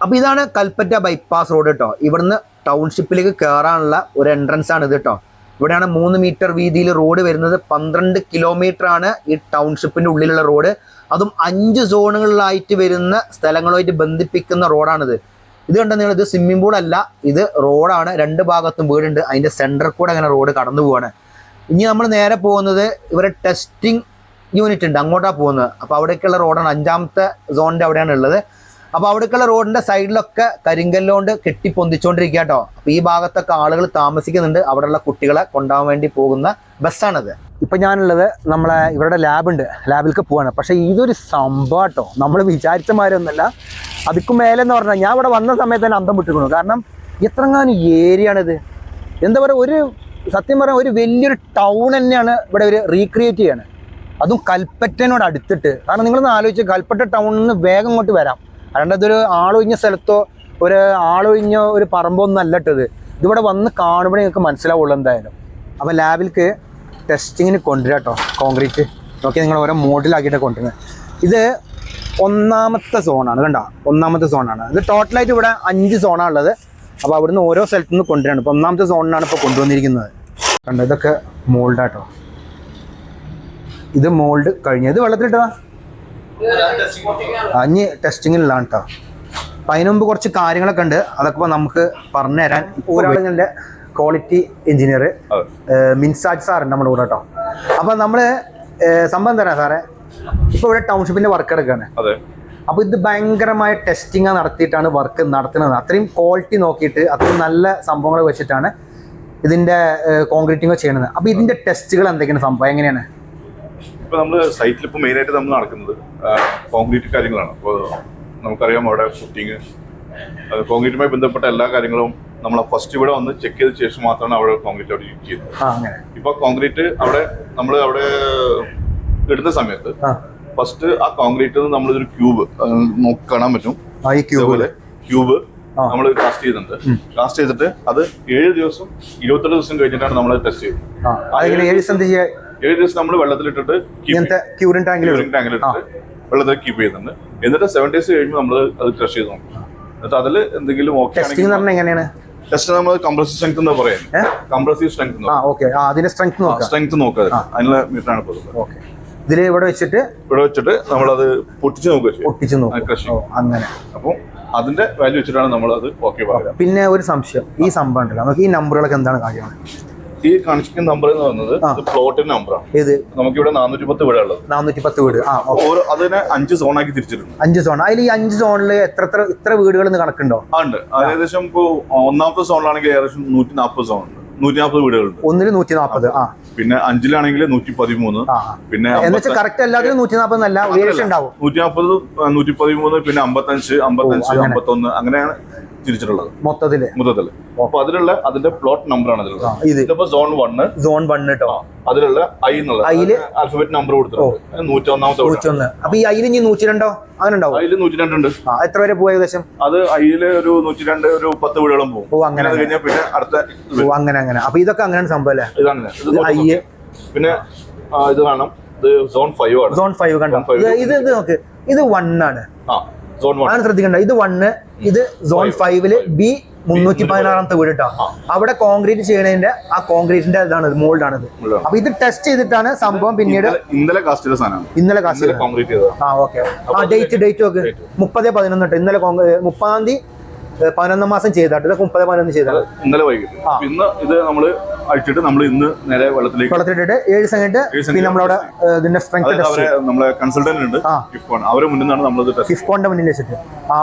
അപ്പൊ ഇതാണ് കൽപ്പറ്റ ബൈപ്പാസ് റോഡ് കേട്ടോ. ഇവിടുന്ന് ടൗൺഷിപ്പിലേക്ക് കയറാനുള്ള ഒരു എൻട്രൻസ് ആണ് ഇത് കേട്ടോ. ഇവിടെയാണ് മൂന്ന് മീറ്റർ വീതിയിൽ റോഡ് വരുന്നത്. പന്ത്രണ്ട് കിലോമീറ്റർ ആണ് ഈ ടൗൺഷിപ്പിന്റെ ഉള്ളിലുള്ള റോഡ്. അതും അഞ്ച് സോണുകളിലായിട്ട് വരുന്ന സ്ഥലങ്ങളുമായിട്ട് ബന്ധിപ്പിക്കുന്ന റോഡാണിത്. ഇത് കണ്ട നിങ്ങൾ? ഇത് സ്വിമ്മിംഗ് പൂൾ അല്ല. ഇത് റോഡാണ്. രണ്ട് ഭാഗത്തും വീടുണ്ട്. അതിന്റെ സെന്റർ കൂടെ അങ്ങനെ റോഡ് കടന്നു പോവാണ്. ഇനി നമ്മൾ നേരെ പോകുന്നത് ഇവരെ ടെസ്റ്റിംഗ് യൂണിറ്റ് ഉണ്ട്. അങ്ങോട്ടാണ് പോകുന്നത്. അപ്പോൾ അവിടേക്കുള്ള റോഡാണ്. അഞ്ചാമത്തെ സോണിന്റെ അവിടെയാണ് ഉള്ളത്. അപ്പോൾ അവിടേക്കുള്ള റോഡിന്റെ സൈഡിലൊക്കെ കരിങ്കല്ലുകൊണ്ട് കെട്ടി കേട്ടോ അപ്പോൾ ഈ ഭാഗത്തൊക്കെ ആളുകൾ താമസിക്കുന്നുണ്ട്. അവിടെയുള്ള കുട്ടികളെ കൊണ്ടാവാൻ വേണ്ടി പോകുന്ന ബസ്സാണത്. ഇപ്പം ഞാനുള്ളത് നമ്മളെ ഇവരുടെ ലാബുണ്ട് ലാബിലേക്ക് പോവാണ്. പക്ഷേ ഇതൊരു സംഭവം കേട്ടോ നമ്മൾ വിചാരിച്ച മാതിരി ഒന്നല്ല അതിക്കും മേലെ എന്ന് പറഞ്ഞാൽ ഞാൻ ഇവിടെ വന്ന സമയത്ത് തന്നെ അന്തം വിട്ടിരിക്കുന്നു. കാരണം എത്രങ്ങാനും ആണിത് എന്താ പറയുക ഒരു സത്യം പറഞ്ഞാൽ ഒരു വലിയൊരു ടൗൺ തന്നെയാണ് ഇവിടെ ഒരു റീക്രിയേറ്റ് ചെയ്യാണ്. അതും കൽപ്പറ്റനോട് അടുത്തിട്ട്. കാരണം നിങ്ങളൊന്ന് ആലോചിച്ച് കൽപ്പറ്റ ടൗണിൽ നിന്ന് വേഗം ഇങ്ങോട്ട് വരാം. അല്ലാണ്ട് ഇതൊരു ആളൊഴിഞ്ഞ സ്ഥലത്തോ ഒരു ആളൊഴിഞ്ഞ ഒരു പറമ്പോ ഒന്നും അല്ല ഇട്ടത്. ഇതിവിടെ വന്ന് കാണുമ്പോഴേ നിങ്ങൾക്ക് മനസ്സിലാവുള്ളൂ എന്തായാലും. അപ്പോൾ ലാബിലേക്ക് ടെസ്റ്റിങ്ങിന് കൊണ്ടുവരാം കേട്ടോ കോൺക്രീറ്റ്. നോക്കി നിങ്ങൾ ഓരോ മോഡലാക്കിയിട്ട് കൊണ്ടുവരുന്നത്. ഇത് ഒന്നാമത്തെ സോണാണ് കണ്ടോ? ഒന്നാമത്തെ സോണാണ്. ഇത് ടോട്ടലായിട്ട് ഇവിടെ അഞ്ച് സോണാണ് ഉള്ളത്. അപ്പോൾ അവിടുന്ന് ഓരോ സ്ഥലത്തു നിന്ന് കൊണ്ടുവരാണ്. ഇപ്പോൾ ഒന്നാമത്തെ സോണിനാണ് ഇപ്പോൾ കൊണ്ടുവന്നിരിക്കുന്നത്. കണ്ടോ ഇതൊക്കെ മോൾഡാട്ടോ ഇത് മോൾഡ് കഴിഞ്ഞത് വെള്ളത്തിലിട്ടതാ? അഞ്ഞ് ടെസ്റ്റിങ്ങിലാണ് കേട്ടോ. അപ്പം അതിന് മുമ്പ് കുറച്ച് കാര്യങ്ങളൊക്കെ ഉണ്ട്. അതൊക്കെ നമുക്ക് പറഞ്ഞു തരാൻ ഒരാളുകളുടെ ക്വാളിറ്റി എഞ്ചിനീയർ മിൻസാജ് സാറുണ്ട് നമ്മുടെ കൂടെ കേട്ടോ. അപ്പം നമ്മൾ സംഭവം തരാം സാറേ. ഇപ്പോൾ ഇവിടെ ടൗൺഷിപ്പിന്റെ വർക്ക് എടുക്കുകയാണ് അപ്പോൾ ഇത് ഭയങ്കരമായ ടെസ്റ്റിംഗ് നടത്തിയിട്ടാണ് വർക്ക് നടത്തുന്നത്. അത്രയും ക്വാളിറ്റി നോക്കിയിട്ട് അത്രയും നല്ല സംഭവങ്ങൾ വെച്ചിട്ടാണ് ഇതിന്റെ കോൺക്രീറ്റിംഗ് ചെയ്യണത് അപ്പോൾ ഇതിന്റെ ടെസ്റ്റുകൾ എന്തൊക്കെയാണ്? സംഭവം എങ്ങനെയാണ്? ഇപ്പൊ നമ്മൾ സൈറ്റിൽ ഇപ്പൊ മെയിൻ ആയിട്ട് നമ്മൾ നടക്കുന്നത് കോൺക്രീറ്റ് കാര്യങ്ങളാണ്. അപ്പോൾ നമുക്കറിയാം അവിടെ ഫുട്ടിങ് കോൺക്രീറ്റുമായി ബന്ധപ്പെട്ട എല്ലാ കാര്യങ്ങളും നമ്മൾ ഫസ്റ്റ് ഇവിടെ വന്ന് ചെക്ക് ചെയ്ത ശേഷം മാത്രമാണ് അവിടെ കോൺക്രീറ്റ് അവിടെ യൂസ് ചെയ്യുന്നത്. ഇപ്പൊ കോൺക്രീറ്റ് അവിടെ നമ്മൾ അവിടെ ഇടുന്ന സമയത്ത് ഫസ്റ്റ് ആ കോൺക്രീറ്റ് നമ്മളൊരു ക്യൂബ് കാണാൻ പറ്റും. ഈ ക്യൂബ് നമ്മൾ കാസ്റ്റ് ചെയ്യുന്നുണ്ട് കാസ്റ്റ് ചെയ്തിട്ട് അത് ഏഴ് ദിവസം ഇരുപത്തെട്ട് ദിവസം കഴിഞ്ഞിട്ടാണ് നമ്മൾ ടെസ്റ്റ് ചെയ്യുന്നത്. ഏഴ് ദിവസം നമ്മൾ വെള്ളത്തിലിട്ടിട്ട് ക്യൂറിൻ ടാങ്കിൽ ടാങ്കിലിട്ടിട്ട് വെള്ളത്തിൽ കീപ്പ് ചെയ്യുന്നുണ്ട്. എന്നിട്ട് സെവൻ ഡേയ്സ് കഴിയുമ്പോൾ നമ്മൾ അത് ക്രഷ് ചെയ്ത് നോക്കും. എന്നിട്ട് അതിൽ എന്തെങ്കിലും ഓക്കെ എങ്ങനെയാണ്? ടെസ്റ്റ് നമ്മൾ കംപ്രസീവ് സ്ട്രെങ്ത് എന്ന് പറയുന്നത് കംപ്രസീവ് സ്ട്രെങ്ത് അതിന്റെ സ്ട്രെങ്ത് നോക്കാം. സ്ട്രെങ്ത് നോക്കുക. അതിനുള്ള മീറ്ററാണ്. ഓക്കെ ഇതിൽ ഇവിടെ വെച്ചിട്ട് ഇവിടെ വെച്ചിട്ട് നമ്മളത് പൊട്ടിച്ച് നോക്കുക പൊട്ടിച്ച് ഒട്ടിച്ച് നോക്കും ക്രഷ് ഓ അങ്ങനെ. അപ്പം അതിന്റെ വാല്യൂ വെച്ചിട്ടാണ് നമ്മൾ അത് ഓക്കെ പിന്നെ ഒരു സംശയം. ഈ സംഭവം ഉണ്ടല്ലോ. നമുക്ക് ഈ നമ്പറുകളൊക്കെ എന്താണ് കാര്യമാണ് ഈ കാണിക്കുന്ന നമ്പർ എന്ന് പറയുന്നത്. പ്ലോട്ടിന്റെ നമ്പറാണ് ഇത് നമുക്ക് ഇവിടെ നാനൂറ്റി പത്ത് വീട് ഉള്ളത്. നാനൂറ്റി പത്ത് വീട്. ആ അതിനെ അഞ്ച് സോണാക്കി തിരിച്ചിട്ടുണ്ട് അഞ്ച് സോൺ അതിൽ ഈ അഞ്ച് സോണിൽ എത്ര എത്ര ഇത്ര വീടുകൾ കണക്കുണ്ടോ? ഉണ്ട്. ഏകദേശം ഇപ്പോൾ ഒന്നാമത്തെ സോണിലാണെങ്കിൽ ഏകദേശം നൂറ്റി നാൽപ്പത് സോൺ ഉണ്ട്. നൂറ്റി നാൽപ്പത് വീടുകളുണ്ട്. ഒന്നിൽ നൂറ്റി നാൽപ്പത് ആ. പിന്നെ അഞ്ചിലാണെങ്കിൽ നൂറ്റി പതിമൂന്ന് പിന്നെ കറക്റ്റ് എല്ലാത്തിലും നൂറ്റി നാൽപ്പത് അല്ല വേരിയേഷൻ ഉണ്ടാവും. നൂറ്റി നാൽപ്പത് നൂറ്റി പതിമൂന്ന് പിന്നെ അമ്പത്തഞ്ച് അമ്പത്തഞ്ച്. അമ്പത്തൊന്ന് അങ്ങനെയാണ് തിരിച്ചിട്ടുള്ളത്. മൊത്തത്തിൽ. മൊത്തത്തിൽ. അപ്പൊ അതിലുള്ള അതിന്റെ പ്ലോട്ട് നമ്പർ ആണ് ഇത്. ഇതിപ്പോ സോൺ വണ് സോൺ വണ് കേട്ടോ അതിലുള്ള ഐ എന്നുള്ളത്. അയിൽ ആൽഫബറ്റ് നമ്പർ കൊടുത്തിട്ടുണ്ട്. നൂറ്റി ഒന്നാമത്തെ വീട് അപ്പൊ ഈ അതിൽ ഇനി നൂറ്റി രണ്ടോ അങ്ങനെ ഉണ്ടാവും അതിൽ നൂറ്റി രണ്ടുണ്ട് ആ എത്ര വരെ പോയി ഏകദേശം? അത് അയിൽ ഒരു നൂറ്റി രണ്ട് ഒരു പത്ത് വീടുകളും പോകും. ഓ അങ്ങനെ കഴിഞ്ഞാൽ പിന്നെ അടുത്ത അങ്ങനെ അങ്ങനെ. അപ്പൊ ഇതൊക്കെ അങ്ങനെയാണ് സംഭവം അല്ലേ? ഇതാണ് ഇത് ഇത് ഐ പിന്നെ ആ, ഇത് കാണാം. ഇത് സോൺ ഫൈവ് ആണ്. സോൺ ഫൈവ് കണ്ടോ? ഇത് ഇത് ഇത് നോക്ക്. ഇത് വൺ ആണ്. ആ സോൺ വൺ അതാണ് ശ്രദ്ധിക്കണ്ട. ഇത് വണ്ണ് ഇത് സോൺ ഫൈവിൽ ബി മുന്നൂറ്റി പതിനാറാമത്തെ വീട് കേട്ടോ അവിടെ കോൺക്രീറ്റ് ചെയ്യണതിന്റെ ആ കോൺക്രീറ്റിന്റെ ഇതാണ് മോൾഡ് ഇത് അപ്പൊ ഇത് ടെസ്റ്റ് ചെയ്തിട്ടാണ് സംഭവം പിന്നീട് ഇന്നലെ- കാസ്റ്റ് ഇന്നലെ ചെയ്തതാണ്. ആ ഓക്കെ ആ ഡേറ്റ് ഡേറ്റ് നോക്ക് മുപ്പത് പതിനൊന്ന് കേട്ടോ ഇന്നലെ മുപ്പതാം തീയതി പതിനൊന്നാം മാസം ചെയ്താട്ടില്ല മുപ്പത് പതിനൊന്ന് ചെയ്താൽ ഇന്നലെ വൈകിട്ട്. ഇന്ന് ഇത് നമ്മൾ അഴിച്ചിട്ട് നമ്മൾ ഇന്ന് നേരെ വെള്ളത്തിലേക്ക് വെള്ളത്തിലിട്ട് ഏഴ് ദിവസം കഴിഞ്ഞിട്ട് പിന്നെ നമ്മളവിടെ ഇതിന്റെ സ്ട്രെങ്ത് നമ്മളെ കൺസൾട്ടന്റ് ഉണ്ട് അവരെ മുന്നിൽ നിന്നാണ് നമ്മൾ ഫിഫ്കോണിന്റെ മുന്നിൽ വെച്ചിട്ട്. ആ.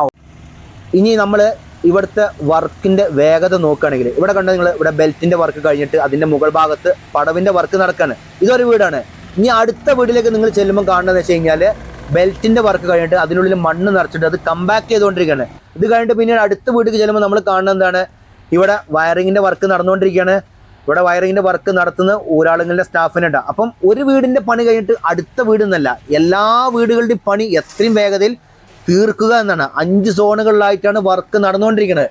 ഇനി നമ്മൾ ഇവിടുത്തെ വർക്കിന്റെ വേഗത നോക്കുകയാണെങ്കിൽ ഇവിടെ കണ്ട നിങ്ങൾ ഇവിടെ ബെൽറ്റിന്റെ വർക്ക് കഴിഞ്ഞിട്ട് അതിന്റെ മുകൾ ഭാഗത്ത് പടവിന്റെ വർക്ക് നടക്കാണ്. ഇതൊരു വീടാണ്. ഇനി അടുത്ത വീട്ടിലേക്ക് നിങ്ങൾ ചെല്ലുമ്പോൾ കാണുന്നത് വെച്ച് കഴിഞ്ഞാൽ ബെൽറ്റിന്റെ വർക്ക് കഴിഞ്ഞിട്ട് അതിനുള്ളിൽ മണ്ണ് നിറച്ചിട്ട് അത് കമ്പാക്ട് ചെയ്തുകൊണ്ടിരിക്കുകയാണ്. ഇത് കഴിഞ്ഞിട്ട് പിന്നീട് അടുത്ത വീട്ടിലേക്ക് ചെല്ലുമ്പോൾ നമ്മൾ കാണുന്നത് എന്താണ്? ഇവിടെ വയറിങ്ങിന്റെ വർക്ക് നടന്നുകൊണ്ടിരിക്കുകയാണ്. ഇവിടെ വയറിങ്ങിന്റെ വർക്ക് നടത്തുന്ന ഊരാളുങ്ങളുടെ സ്റ്റാഫിനുണ്ട് അപ്പം ഒരു വീടിന്റെ പണി കഴിഞ്ഞിട്ട് അടുത്ത വീട് എന്നല്ല എല്ലാ വീടുകളുടെയും പണി എത്രയും വേഗതയിൽ തീർക്കുക എന്നാണ്. അഞ്ച് സോണുകളിലായിട്ടാണ് വർക്ക് നടന്നുകൊണ്ടിരിക്കുന്നത്.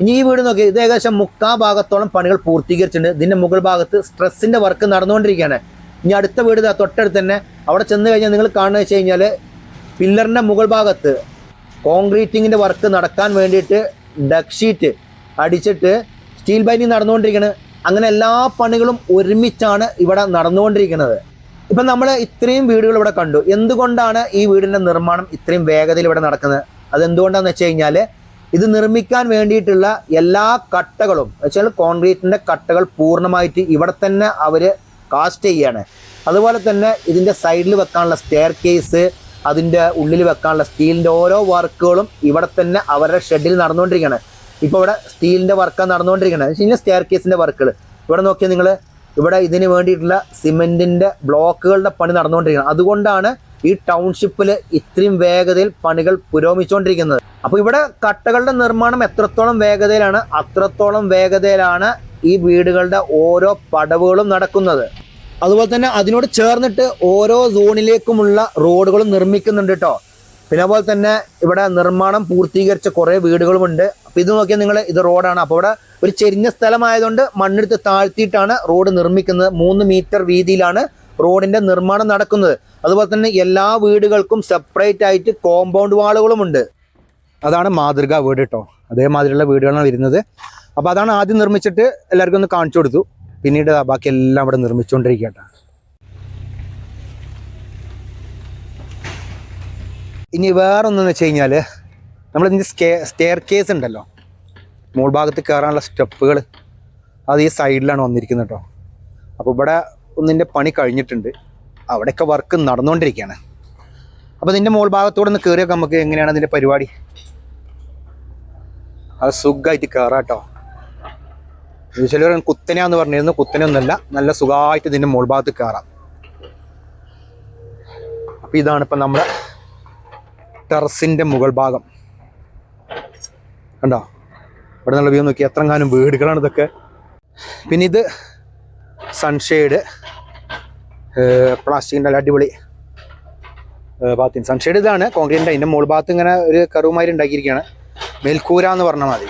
ഇനി ഈ വീട് നോക്കി ഇത് ഏകദേശം മുക്കാ ഭാഗത്തോളം പണികൾ പൂർത്തീകരിച്ചിട്ടുണ്ട്. ഇതിന്റെ മുകൾ ഭാഗത്ത് സ്ട്രെസ്സിന്റെ വർക്ക് നടന്നുകൊണ്ടിരിക്കുകയാണ്. ഇനി അടുത്ത വീട് തൊട്ടടുത്ത് തന്നെ. അവിടെ ചെന്ന് കഴിഞ്ഞാൽ നിങ്ങൾ കാണുക വെച്ച് കഴിഞ്ഞാൽ പില്ലറിന്റെ മുകൾ ഭാഗത്ത് കോൺക്രീറ്റിങ്ങിന്റെ വർക്ക് നടക്കാൻ വേണ്ടിയിട്ട് ഡക്ക് ഷീറ്റ് അടിച്ചിട്ട് സ്റ്റീൽ ബൈനിങ് നടന്നുകൊണ്ടിരിക്കുന്നത് അങ്ങനെ എല്ലാ പണികളും ഒരുമിച്ചാണ് ഇവിടെ നടന്നുകൊണ്ടിരിക്കുന്നത്. ഇപ്പം നമ്മൾ ഇത്രയും വീടുകൾ ഇവിടെ കണ്ടു. എന്തുകൊണ്ടാണ് ഈ വീടിന്റെ നിർമ്മാണം ഇത്രയും വേഗതയിൽ ഇവിടെ നടക്കുന്നത്? അതെന്തുകൊണ്ടാണെന്ന് വെച്ച് കഴിഞ്ഞാൽ ഇത് നിർമ്മിക്കാൻ വേണ്ടിയിട്ടുള്ള എല്ലാ കട്ടകളും വെച്ചാൽ കോൺക്രീറ്റിന്റെ കട്ടകൾ പൂർണമായിട്ട് ഇവിടെ തന്നെ അവർ കാസ്റ്റ് ചെയ്യാണ്. അതുപോലെ തന്നെ ഇതിന്റെ സൈഡിൽ വെക്കാനുള്ള സ്റ്റെയർ കേസ് അതിന്റെ ഉള്ളിൽ വെക്കാനുള്ള സ്റ്റീലിന്റെ ഓരോ വർക്കുകളും ഇവിടെ തന്നെ അവരുടെ ഷെഡിൽ നടന്നുകൊണ്ടിരിക്കുകയാണ്. ഇപ്പോൾ ഇവിടെ സ്റ്റീലിന്റെ വർക്കാണ് നടന്നുകൊണ്ടിരിക്കുന്നത് എന്ന് വെച്ച് കഴിഞ്ഞാൽ സ്റ്റെയർ കേസിന്റെ വർക്കുകൾ ഇവിടെ നോക്കിയാൽ നിങ്ങൾ ഇവിടെ ഇതിന് വേണ്ടിയിട്ടുള്ള സിമെന്റിന്റെ ബ്ലോക്കുകളുടെ പണി നടന്നുകൊണ്ടിരിക്കുന്നത് അതുകൊണ്ടാണ് ഈ ടൗൺഷിപ്പിൽ ഇത്രയും വേഗതയിൽ പണികൾ പുരോഗമിച്ചുകൊണ്ടിരിക്കുന്നത്. അപ്പോൾ ഇവിടെ കട്ടകളുടെ നിർമ്മാണം എത്രത്തോളം വേഗതയിലാണ് അത്രത്തോളം വേഗതയിലാണ് ഈ വീടുകളുടെ ഓരോ പടവുകളും നടക്കുന്നത്. അതുപോലെ തന്നെ അതിനോട് ചേർന്നിട്ട് ഓരോ സോണിലേക്കുമുള്ള റോഡുകളും നിർമ്മിക്കുന്നുണ്ട് കേട്ടോ പിന്നെ അതുപോലെ തന്നെ ഇവിടെ നിർമ്മാണം പൂർത്തീകരിച്ച കുറേ വീടുകളുമുണ്ട്. അപ്പോൾ ഇത് നോക്കിയാൽ നിങ്ങൾ ഇത് റോഡാണ്. അപ്പോൾ ഇവിടെ ഒരു ചെരിഞ്ഞ സ്ഥലമായതുകൊണ്ട് മണ്ണെടുത്ത് താഴ്ത്തിയിട്ടാണ് റോഡ് നിർമ്മിക്കുന്നത്. മൂന്ന് മീറ്റർ വീതിയിലാണ് റോഡിന്റെ നിർമ്മാണം നടക്കുന്നത്. അതുപോലെ തന്നെ എല്ലാ വീടുകൾക്കും സെപ്പറേറ്റ് ആയിട്ട് കോമ്പൗണ്ട് വാളുകളുമുണ്ട്. അതാണ് മാതൃക വീട് കേട്ടോ അതേമാതിരിയുള്ള വീടുകളാണ് വരുന്നത്. അപ്പോൾ അതാണ് ആദ്യം നിർമ്മിച്ചിട്ട് എല്ലാവർക്കും ഒന്ന് കാണിച്ചു കൊടുത്തു. പിന്നീട് ബാക്കിയെല്ലാം ഇവിടെ നിർമ്മിച്ചുകൊണ്ടിരിക്കട്ടെ ഇനി വേറൊന്നെന്ന് വെച്ച് കഴിഞ്ഞാൽ നമ്മളിതിന്റെ സ്റ്റേ സ്റ്റെയർ കേസ് ഉണ്ടല്ലോ. മുകൾ ഭാഗത്ത് കയറാനുള്ള സ്റ്റെപ്പുകൾ അത് ഈ സൈഡിലാണ് വന്നിരിക്കുന്നത് കേട്ടോ. അപ്പോൾ ഇവിടെ ഒന്നിന്റെ പണി കഴിഞ്ഞിട്ടുണ്ട്. അവിടെയൊക്കെ വർക്ക് നടന്നുകൊണ്ടിരിക്കുകയാണ് അപ്പോൾ ഇതിന്റെ മോൾ ഭാഗത്തൂടെ ഒന്ന് കയറിയൊക്കെ നമുക്ക് എങ്ങനെയാണ് അതിന്റെ പരിപാടി? അത് സുഖമായിട്ട് കയറാം കേട്ടോ. ചിലർ കുത്തനെയാന്ന് പറഞ്ഞിരുന്നു. കുത്തനെയൊന്നുമല്ല. നല്ല സുഖമായിട്ട് ഇതിന്റെ മുകൾ ഭാഗത്ത് കയറാം. അപ്പം ഇതാണ് ഇപ്പം നമ്മുടെ ടെറസിന്റെ മുകൾ ഭാഗം കണ്ടോ? ഇവിടെ നിന്നുള്ള വ്യൂ നോക്കി. എത്ര എത്രങ്ങാനും വീടുകളാണ് ഇതൊക്കെ. പിന്നെ ഇത് സൺഷെയ്ഡ് പ്ലാസ്റ്റിക്കിന്റെ നല്ല അടിപൊളി ഭാഗത്തിന്. സൺഷെയ്ഡ് ഇതാണ്. കോൺക്രീറ്റിന്റെ അതിന്റെ മുകൾ ഭാഗത്ത് ഇങ്ങനെ ഒരു കറുമാരി ഉണ്ടാക്കിയിരിക്കുകയാണ്. മേൽക്കൂര എന്ന് പറഞ്ഞാൽ മതി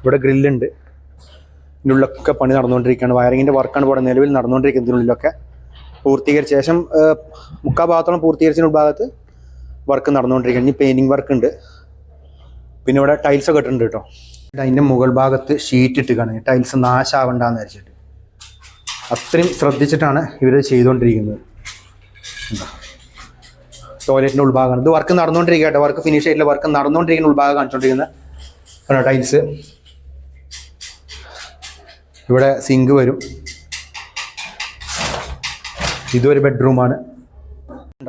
ഇവിടെ ഗ്രില്ലുണ്ട്. ഉള്ളിലൊക്കെ പണി നടന്നുകൊണ്ടിരിക്കുകയാണ്. വയറിങ്ങിന്റെ വർക്കാണ് ഇവിടെ നിലവിൽ നടന്നുകൊണ്ടിരിക്കുന്നത് ഇതിനുള്ളിലൊക്കെ. പൂർത്തീകരിച്ച ശേഷം മുക്കാ ഭാഗത്തോളം പൂർത്തീകരിച്ചതിന് ഭാഗത്ത് വർക്ക് നടന്നുകൊണ്ടിരിക്കുകയാണ്. ഇനി പെയിന്റിങ് വർക്ക് ഉണ്ട്. പിന്നെ ഇവിടെ ടൈൽസ് ഒക്കെ ഇട്ടിട്ടുണ്ട് കേട്ടോ. അതിന്റെ മുകൾ ഭാഗത്ത് ഷീറ്റ് ഇട്ടുകയാണ് ടൈൽസ് നാശാവണ്ടെന്ന് വെച്ചിട്ട് അത്രയും ശ്രദ്ധിച്ചിട്ടാണ് ഇവർ ചെയ്തുകൊണ്ടിരിക്കുന്നത്. ടോയ്ലറ്റിന്റെ ഉൾഭാഗമാണ്. ഇത് വർക്ക് നടന്നുകൊണ്ടിരിക്കുക കേട്ടോ. വർക്ക് ഫിനിഷ് ആയിട്ടുള്ള വർക്ക് നടന്നുകൊണ്ടിരിക്കുന്ന ഉൾഭാഗം കാണിച്ചുകൊണ്ടിരിക്കുന്ന കണ്ടോ ടൈൽസ് ഇവിടെ സിങ്ക് വരും. ഇതൊരു ബെഡ്റൂമാണ്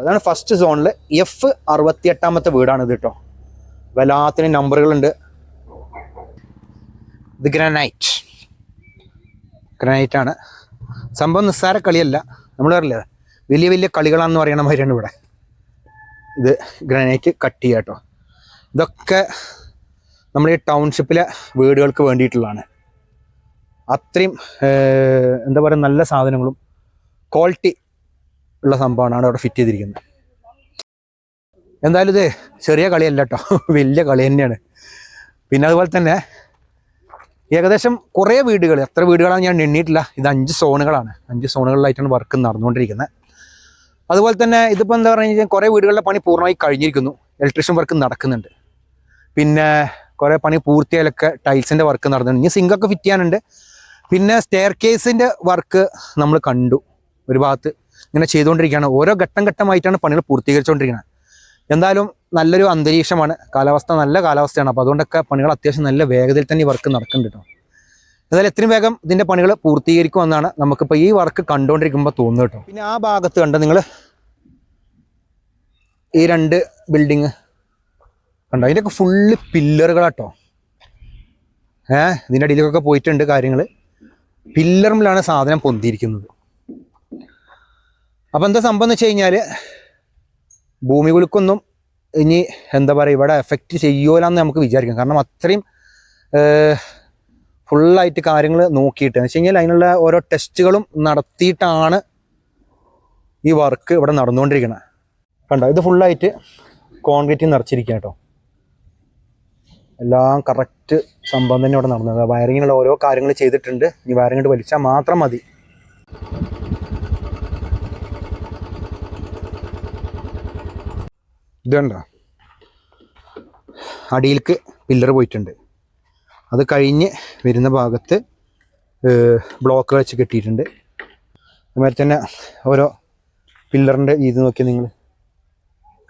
അതാണ് ഫസ്റ്റ് സോണിൽ എഫ് അറുപത്തി എട്ടാമത്തെ വീടാണിത് കേട്ടോ വല്ലാത്തിന് നമ്പറുകളുണ്ട് ഇത് ഗ്രനൈറ്റ് ഗ്രനൈറ്റാണ് സംഭവം നിസ്സാര കളിയല്ല. നമ്മൾ പറയില്ലേ വലിയ വലിയ കളികളാണെന്ന് പറയണ മാതിരിയാണ് ഇവിടെ. ഇത് ഗ്രനൈറ്റ് കട്ട് ചെയ്യാം കേട്ടോ ഇതൊക്കെ നമ്മുടെ ഈ ടൗൺഷിപ്പിലെ വീടുകൾക്ക് വേണ്ടിയിട്ടുള്ളതാണ്. അത്രയും എന്താ പറയുക നല്ല സാധനങ്ങളും ക്വാളിറ്റി ഉള്ള സംഭവമാണ് അവിടെ ഫിറ്റ് ചെയ്തിരിക്കുന്നത്. എന്തായാലും ഇത് ചെറിയ കളിയല്ല കേട്ടോ (laughs) വലിയ കളി തന്നെയാണ്. പിന്നെ അതുപോലെ തന്നെ ഏകദേശം കുറേ വീടുകൾ എത്ര വീടുകളാണ് ഞാൻ എണ്ണിയിട്ടില്ല. ഇത് അഞ്ച് സോണുകളാണ്. അഞ്ച് സോണുകളിലായിട്ടാണ് വർക്ക് നടന്നുകൊണ്ടിരിക്കുന്നത്. അതുപോലെ തന്നെ ഇതിപ്പോൾ എന്താ പറഞ്ഞു കഴിഞ്ഞാൽ കുറേ വീടുകളുടെ പണി പൂർണമായി കഴിഞ്ഞിരിക്കുന്നു. ഇലക്ട്രീഷ്യൻ വർക്ക് നടക്കുന്നുണ്ട്. പിന്നെ കുറേ പണി പൂർത്തിയായാലൊക്കെ ടൈൽസിന്റെ വർക്ക് നടന്നുണ്ട് ഇനി സിങ്കൊക്കെ ഫിറ്റ് ചെയ്യാനുണ്ട്. പിന്നെ സ്റ്റെയർ കേസിന്റെ വർക്ക് നമ്മൾ കണ്ടു. ഒരു ഭാഗത്ത് ഇങ്ങനെ ചെയ്തുകൊണ്ടിരിക്കുകയാണ്. ഓരോ ഘട്ടം ഘട്ടമായിട്ടാണ് പണികൾ പൂർത്തീകരിച്ചുകൊണ്ടിരിക്കുന്നത്. എന്തായാലും നല്ലൊരു അന്തരീക്ഷമാണ്. കാലാവസ്ഥ നല്ല കാലാവസ്ഥയാണ്. അപ്പോൾ അതുകൊണ്ടൊക്കെ പണികൾ അത്യാവശ്യം നല്ല വേഗതയിൽ തന്നെ ഈ വർക്ക് നടക്കുന്നുണ്ട് കേട്ടോ എന്തായാലും എത്രയും വേഗം ഇതിന്റെ പണികൾ പൂർത്തീകരിക്കുമെന്നാണ് നമുക്കിപ്പോൾ ഈ വർക്ക് കണ്ടുകൊണ്ടിരിക്കുമ്പോൾ തോന്നുന്നത് കേട്ടോ പിന്നെ ആ ഭാഗത്ത് കണ്ട നിങ്ങൾ ഈ രണ്ട് ബിൽഡിങ് കണ്ടോ? അതിന്റെയൊക്കെ ഫുള്ള് പില്ലറുകളാട്ടോ ഏഹ് ഇതിന്റെ അടിയിലേക്കൊക്കെ പോയിട്ടുണ്ട് കാര്യങ്ങൾ പില്ലറിലാണ് സാധനം പൊന്തിയിരിക്കുന്നത്. അപ്പോൾ എന്താ സംഭവം എന്ന് വെച്ച് കഴിഞ്ഞാൽ ഭൂമി കുലുക്കൊന്നും ഇനി എന്താ പറയുക ഇവിടെ എഫക്റ്റ് ചെയ്യൂലെന്ന് നമുക്ക് വിചാരിക്കാം. കാരണം അത്രയും ഫുള്ളായിട്ട് കാര്യങ്ങൾ നോക്കിയിട്ട്. എന്ന് വെച്ച് കഴിഞ്ഞാൽ അതിനുള്ള ഓരോ ടെസ്റ്റുകളും നടത്തിയിട്ടാണ് ഈ വർക്ക് ഇവിടെ നടന്നുകൊണ്ടിരിക്കുന്നത് കണ്ടോ? ഇത് ഫുള്ളായിട്ട് കോൺക്രീറ്റ് നിറച്ചിരിക്കുക കേട്ടോ. എല്ലാം കറക്റ്റ് സംഭവം തന്നെ ഇവിടെ നടന്നത് വയറിങ്ങിനുള്ള ഓരോ കാര്യങ്ങൾ ചെയ്തിട്ടുണ്ട്. ഈ വയറിങ് ഇട്ട് വലിച്ചാൽ മാത്രം മതി. ഇതുണ്ടോ അടിയിലേക്ക് പില്ലർ പോയിട്ടുണ്ട്. അത് കഴിഞ്ഞ് വരുന്ന ഭാഗത്ത് ബ്ലോക്ക് വെച്ച് കെട്ടിയിട്ടുണ്ട്. അതുമാതിരി തന്നെ ഓരോ പില്ലറിന്റെ ഇത് നോക്കി നിങ്ങൾ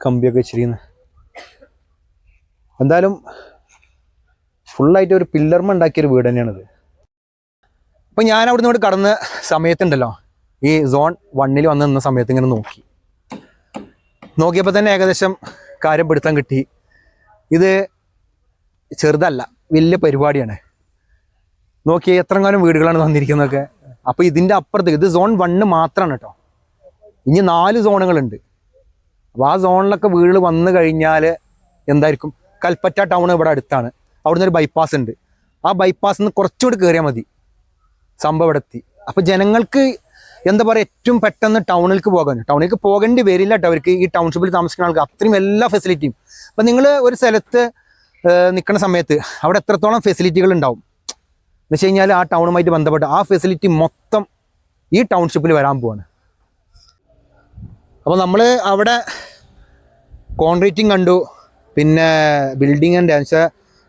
കമ്പിയൊക്കെ വെച്ചിരിക്കുന്നത് എന്തായാലും ഫുള്ളായിട്ട് ഒരു പില്ലർമ ഉണ്ടാക്കിയൊരു വീട് തന്നെയാണിത്. അപ്പോൾ ഞാൻ അവിടെ ഇവിടെ കടന്ന സമയത്തുണ്ടല്ലോ. ഈ സോൺ വണ്ണിൽ വന്ന് നിന്ന സമയത്ത് ഇങ്ങനെ നോക്കി. നോക്കിയപ്പോൾ തന്നെ ഏകദേശം കാര്യം പിടുത്തം കിട്ടി. ഇത് ചെറുതല്ല വലിയ പരിപാടിയാണ്. നോക്കി എത്ര കാലം വീടുകളാണ് വന്നിരിക്കുന്നതൊക്കെ അപ്പോൾ ഇതിന്റെ അപ്പുറത്തേക്ക് ഇത് സോൺ വണ്ണ് മാത്രമാണ് കേട്ടോ. ഇനി നാല് സോണുകളുണ്ട്. അപ്പോൾ ആ സോണിലൊക്കെ വീടുകൾ വന്നു കഴിഞ്ഞാൽ എന്തായിരിക്കും? കൽപ്പറ്റ ടൗൺ ഇവിടെ അടുത്താണ്. അവിടുന്ന് ഒരു ബൈപ്പാസ് ഉണ്ട്. ആ ബൈപ്പാസ് നിന്ന് കുറച്ചുകൂടി കയറിയാൽ മതി. സംഭവം അപ്പോൾ ജനങ്ങൾക്ക് എന്താ പറയുക ഏറ്റവും പെട്ടെന്ന് ടൗണിലേക്ക് പോകാൻ ടൗണിലേക്ക് പോകേണ്ടി വരില്ല കേട്ടോ അവർക്ക് ഈ ടൗൺഷിപ്പിൽ താമസിക്കുന്ന ആൾക്ക്. അത്രയും എല്ലാ ഫെസിലിറ്റിയും അപ്പം നിങ്ങൾ ഒരു സ്ഥലത്ത് നിൽക്കുന്ന സമയത്ത് അവിടെ എത്രത്തോളം ഫെസിലിറ്റികൾ ഉണ്ടാവും? എന്ന് വെച്ച് കഴിഞ്ഞാൽ ആ ടൗണുമായിട്ട് ബന്ധപ്പെട്ട് ആ ഫെസിലിറ്റി മൊത്തം ഈ ടൗൺഷിപ്പിൽ വരാൻ പോവാണ്. അപ്പോൾ നമ്മൾ അവിടെ കോൺക്രീറ്റിങ് കണ്ടു. പിന്നെ ബിൽഡിങ്ങിന്റെ വെച്ചാൽ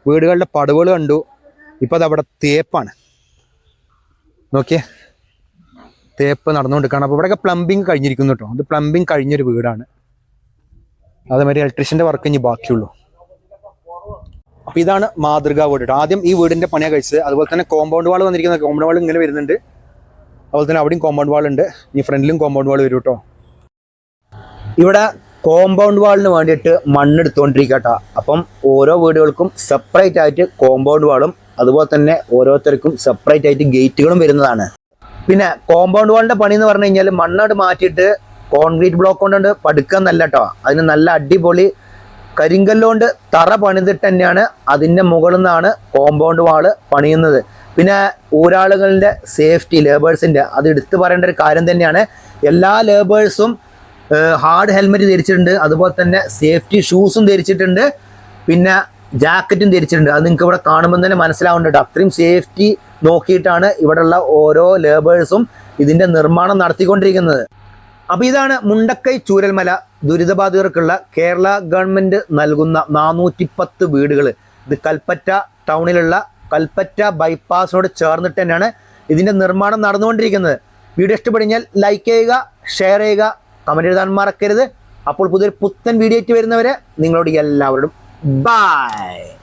വീടുകളുടെ പടവുകൾ കണ്ടു. ഇപ്പോൾ അതവിടെ തേപ്പാണ്. നോക്കിയേ. തേപ്പ് നടന്നുകൊണ്ടിരിക്കുകയാണ്. അപ്പോൾ ഇവിടെയൊക്കെ പ്ലംബിങ് കഴിഞ്ഞിരിക്കുന്നു കേട്ടോ. അത് പ്ലംബിങ് കഴിഞ്ഞൊരു വീടാണ്. അതേമാതിരി ഇലക്ട്രീഷ്യന്റെ വർക്ക് ഇനി ബാക്കിയുള്ളൂ. അപ്പോൾ ഇതാണ് മാതൃകാ വീട് കേട്ടോ. ആദ്യം ഈ വീടിന്റെ പണിയാണ് കഴിച്ചത്. അതുപോലെ തന്നെ കോമ്പൗണ്ട് വാൾ വന്നിരിക്കുന്ന കോമ്പൗണ്ട് വാൾ ഇങ്ങനെ വരുന്നുണ്ട്. അതുപോലെ തന്നെ അവിടെയും കോമ്പൗണ്ട് വാൾ ഉണ്ട്. ഈ ഫ്രണ്ടിലും കോമ്പൗണ്ട് വാൾ വരും കേട്ടോ. ഇവിടെ കോമ്പൗണ്ട് വാളിന് വേണ്ടിയിട്ട് മണ്ണെടുത്തുകൊണ്ടിരിക്കുക കേട്ടോ അപ്പം ഓരോ വീടുകൾക്കും സെപ്പറേറ്റ് ആയിട്ട് കോമ്പൗണ്ട് വാളും അതുപോലെ തന്നെ ഓരോരുത്തർക്കും സെപ്പറേറ്റ് ആയിട്ട് ഗേറ്റുകളും വരുന്നതാണ്. പിന്നെ കോമ്പൗണ്ട് വാളിന്റെ പണി എന്ന് പറഞ്ഞു കഴിഞ്ഞാൽ മണ്ണോട് മാറ്റിയിട്ട് കോൺക്രീറ്റ് ബ്ലോക്ക് കൊണ്ടുകൊണ്ട് പടുക്കാൻ നല്ല കേട്ടോ അതിന് നല്ല അടിപൊളി കരിങ്കല്ലുകൊണ്ട് തറ പണിതിട്ട് തന്നെയാണ് അതിന്റെ മുകളിൽ നിന്നാണ് കോമ്പൗണ്ട് വാൾ പണിയുന്നത്. പിന്നെ ഊരാളുകളുടെ സേഫ്റ്റി ലേബേഴ്സിന്റെ അത് എടുത്തു പറയേണ്ട ഒരു കാര്യം തന്നെയാണ്. എല്ലാ ലേബേഴ്സും ഹാർഡ് ഹെൽമെറ്റ് ധരിച്ചിട്ടുണ്ട്. അതുപോലെ തന്നെ സേഫ്റ്റി ഷൂസും ധരിച്ചിട്ടുണ്ട്. പിന്നെ ജാക്കറ്റും ധരിച്ചിട്ടുണ്ട്. അത് നിങ്ങൾക്ക് ഇവിടെ കാണുമ്പോൾ തന്നെ മനസ്സിലാവുന്നുണ്ട് അത്രയും സേഫ്റ്റി നോക്കിയിട്ടാണ് ഇവിടെയുള്ള ഓരോ ലേബേഴ്സും ഇതിന്റെ നിർമ്മാണം നടത്തിക്കൊണ്ടിരിക്കുന്നത്. അപ്പോൾ ഇതാണ് മുണ്ടക്കൈ ചൂരൽമല ദുരിതബാധിതർക്കുള്ള കേരള ഗവൺമെന്റ് നൽകുന്ന നാനൂറ്റി പത്ത് വീടുകൾ. ഇത് കൽപ്പറ്റ ടൗണിലുള്ള കൽപ്പറ്റ ബൈപ്പാസിനോട് ചേർന്നിട്ട് തന്നെയാണ് ഇതിന്റെ നിർമ്മാണം നടന്നുകൊണ്ടിരിക്കുന്നത്. വീഡിയോ ഇഷ്ടപ്പെടുകയാൽ ലൈക്ക് ചെയ്യുക ഷെയർ ചെയ്യുക കമന്റ് എഴുതാൻ മറക്കരുത്. അപ്പോൾ പുതിയൊരു പുത്തൻ വീഡിയോ ആയിട്ട് വരുന്നവരെ നിങ്ങളോട് എല്ലാവരോടും ബൈ